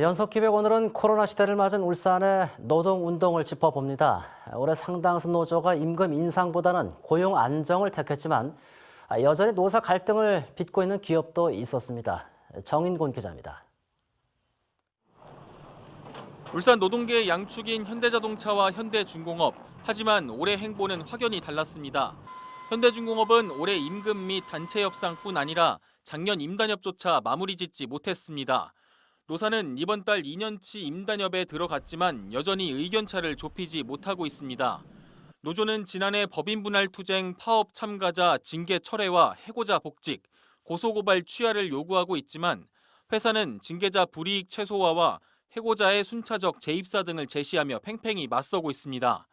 연속 기획 오늘은 코로나 시대를 맞은 울산의 노동운동을 짚어봅니다. 올해 상당수 노조가 임금 인상보다는 고용 안정을 택했지만 여전히 노사 갈등을 빚고 있는 기업도 있었습니다. 정인곤 기자입니다. 울산 노동계의 양축인 현대자동차와 현대중공업. 하지만 올해 행보는 확연히 달랐습니다. 현대중공업은 올해 임금 및 단체 협상뿐 아니라 작년 임단협조차 마무리 짓지 못했습니다. 노사는 이번 달 2년치 임단협에 들어갔지만 여전히 의견차를 좁히지 못하고 있습니다. 노조는 지난해 법인 분할 투쟁 파업 참가자 징계 철회와 해고자 복직, 고소고발 취하를 요구하고 있지만 회사는 징계자 불이익 최소화와 해고자의 순차적 재입사 등을 제시하며 팽팽히 맞서고 있습니다.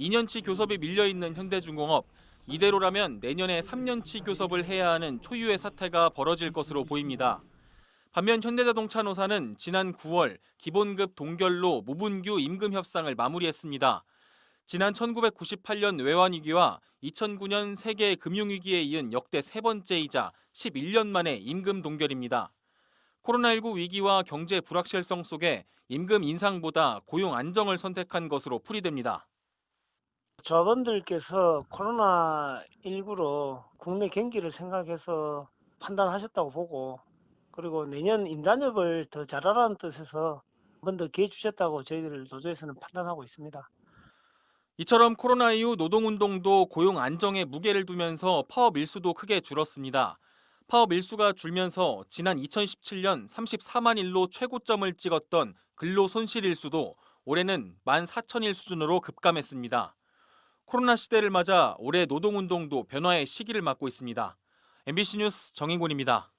2년치 교섭이 밀려있는 현대중공업, 이대로라면 내년에 3년치 교섭을 해야 하는 초유의 사태가 벌어질 것으로 보입니다. 반면 현대자동차 노사는 지난 9월 기본급 동결로 무분규 임금 협상을 마무리했습니다. 지난 1998년 외환위기와 2009년 세계 금융위기에 이은 역대 세 번째이자 11년 만에 임금 동결입니다. 코로나19 위기와 경제 불확실성 속에 임금 인상보다 고용 안정을 선택한 것으로 풀이됩니다. 조합원들께서 코로나19로 국내 경기를 생각해서 판단하셨다고 보고 그리고 내년 임단협을 더 잘하라는 뜻에서 한 번 더 기회 주셨다고 저희들 노조에서는 판단하고 있습니다. 이처럼 코로나 이후 노동운동도 고용 안정에 무게를 두면서 파업 일수도 크게 줄었습니다. 파업 일수가 줄면서 지난 2017년 34만 일로 최고점을 찍었던 근로 손실 일수도 올해는 1만 4천 일 수준으로 급감했습니다. 코로나 시대를 맞아 올해 노동운동도 변화의 시기를 맞고 있습니다. MBC 뉴스 정인곤입니다.